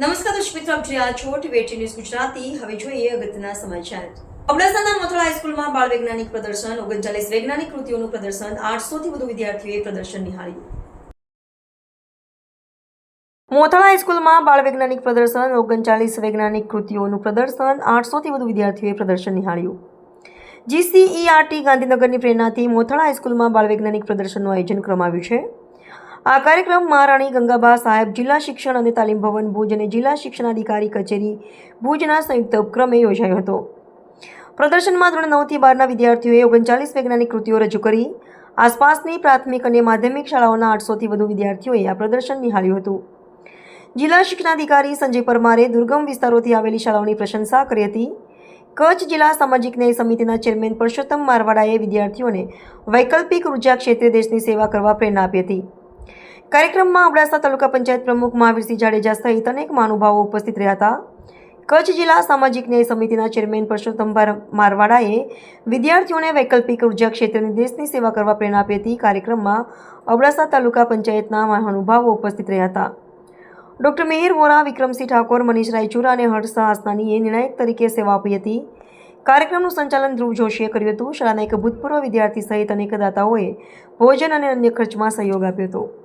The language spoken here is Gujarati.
નમસ્કાર દર્શક મિત્રો, આપ જોઈ રહ્યા છો ટીવીએટી ન્યૂઝ ગુજરાતી. હવે જોઈએ અગત્યના સમાચાર. અબડાસાના મોથળા હાઈસ્કૂલમાં બાળ વૈજ્ઞાનિક પ્રદર્શન, ઓગણચાલીસ વૈજ્ઞાનિક કૃતિઓનું પ્રદર્શન આઠસો થી વધુ વિદ્યાર્થીઓએ પ્રદર્શન નિહાળ્યું. મોથળા હાઈસ્કૂલમાં બાળ વૈજ્ઞાનિક પ્રદર્શન, ઓગણચાલીસ વૈજ્ઞાનિક કૃતિઓનું પ્રદર્શન, આઠસોથી વધુ વિદ્યાર્થીઓએ પ્રદર્શન નિહાળ્યું. જીસીઈઆરટી ગાંધીનગરની પ્રેરણાથી મોથળા હાઈસ્કૂલમાં બાળ વૈજ્ઞાનિક પ્રદર્શનનું આયોજન કરવામાં આવ્યું છે. આ કાર્યક્રમ મહારાણી ગંગાબા સાહેબ જિલ્લા શિક્ષણ અને તાલીમ ભવન ભુજ અને જિલ્લા શિક્ષણાધિકારી કચેરી ભુજના સંયુક્ત ઉપક્રમે યોજાયો હતો. પ્રદર્શનમાં ધોરણ નવથી બારના વિદ્યાર્થીઓએ ઓગણચાલીસ વૈજ્ઞાનિક કૃતિઓ રજૂ કરી. આસપાસની પ્રાથમિક અને માધ્યમિક શાળાઓના આઠસોથી વધુ વિદ્યાર્થીઓએ આ પ્રદર્શન નિહાળ્યું હતું. જિલ્લા શિક્ષણાધિકારી સંજય પરમારે દુર્ગમ વિસ્તારોથી આવેલી શાળાઓની પ્રશંસા કરી હતી. કચ્છ જિલ્લા સામાજિક ન્યાય સમિતિના ચેરમેન પરસોત્તમ મારવાડાએ વિદ્યાર્થીઓને વૈકલ્પિક ઊર્જા ક્ષેત્રે દેશની સેવા કરવા પ્રેરણા આપી હતી. કાર્યક્રમમાં અબડાસા તાલુકા પંચાયત પ્રમુખ મહાવીરસિંહ જાડેજા સહિત અનેક મહાનુભાવો ઉપસ્થિત રહ્યા હતા. કચ્છ જિલ્લા સામાજિક ન્યાય સમિતિના ચેરમેન પરસોત્તમ મારવાડાએ વિદ્યાર્થીઓને વૈકલ્પિક ઊર્જા ક્ષેત્રની દેશની સેવા કરવા પ્રેરણા આપી હતી. કાર્યક્રમમાં અબડાસા તાલુકા પંચાયતના મહાનુભાવો ઉપસ્થિત રહ્યા હતા. ડોક્ટર મિહિર વોરા, વિક્રમસિંહ ઠાકોર, મનીષ રાયચુરા અને હર્ષ હાસનાનીએ નિર્ણાયક તરીકે સેવા આપી હતી. કાર્યક્રમનું સંચાલન ધ્રુવ જોશીએ કર્યું હતું. શાળાના એક ભૂતપૂર્વ વિદ્યાર્થી સહિત અનેક દાતાઓએ ભોજન અને અન્ય ખર્ચમાં સહયોગ આપ્યો હતો.